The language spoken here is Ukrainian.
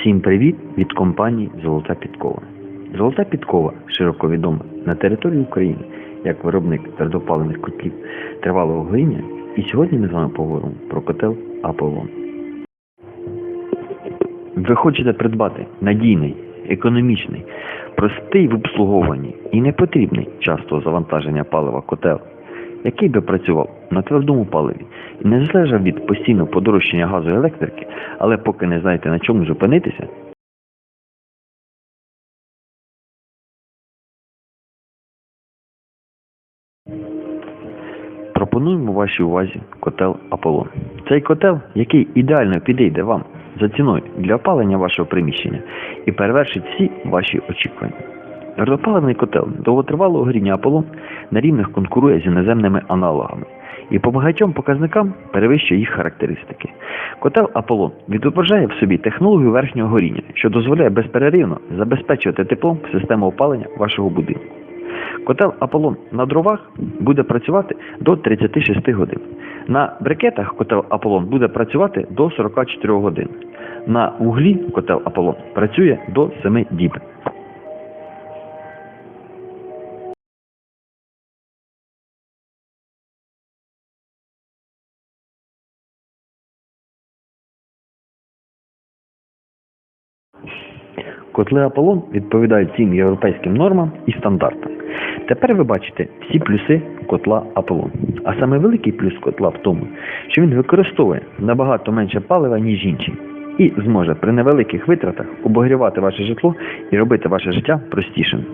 Всім привіт від компанії Золота Підкова. Золота Підкова широко відома на території України як виробник твердопаливних котлів тривалого горіння. І сьогодні ми з вами поговоримо про котел Аполлон. Ви хочете придбати надійний, економічний, простий в обслуговуванні і непотрібний частого завантаження палива котел, який би працював на твердому паливі і не залежав від постійного подорожчання газу і електрики, але поки не знаєте на чому зупинитися, пропонуємо вашій увазі котел Аполлон. Цей котел, який ідеально підійде вам за ціною для опалення вашого приміщення і перевершить всі ваші очікування. Твердопаливний котел довготривалого горіння Аполлон на рівних конкурує з іноземними аналогами і по багатьом показникам перевищує їх характеристики. Котел Аполлон відображає в собі технологію верхнього горіння, що дозволяє безперервно забезпечувати теплом систему опалення вашого будинку. Котел Аполлон на дровах буде працювати до 36 годин. На брикетах котел Аполлон буде працювати до 44 годин. На вуглі котел Аполлон працює до 7 діб. Котли Аполлон відповідають всім європейським нормам і стандартам. Тепер ви бачите всі плюси котла Аполлон. А саме великий плюс котла в тому, що він використовує набагато менше палива, ніж інші, і зможе при невеликих витратах обогрівати ваше житло і робити ваше життя простішим.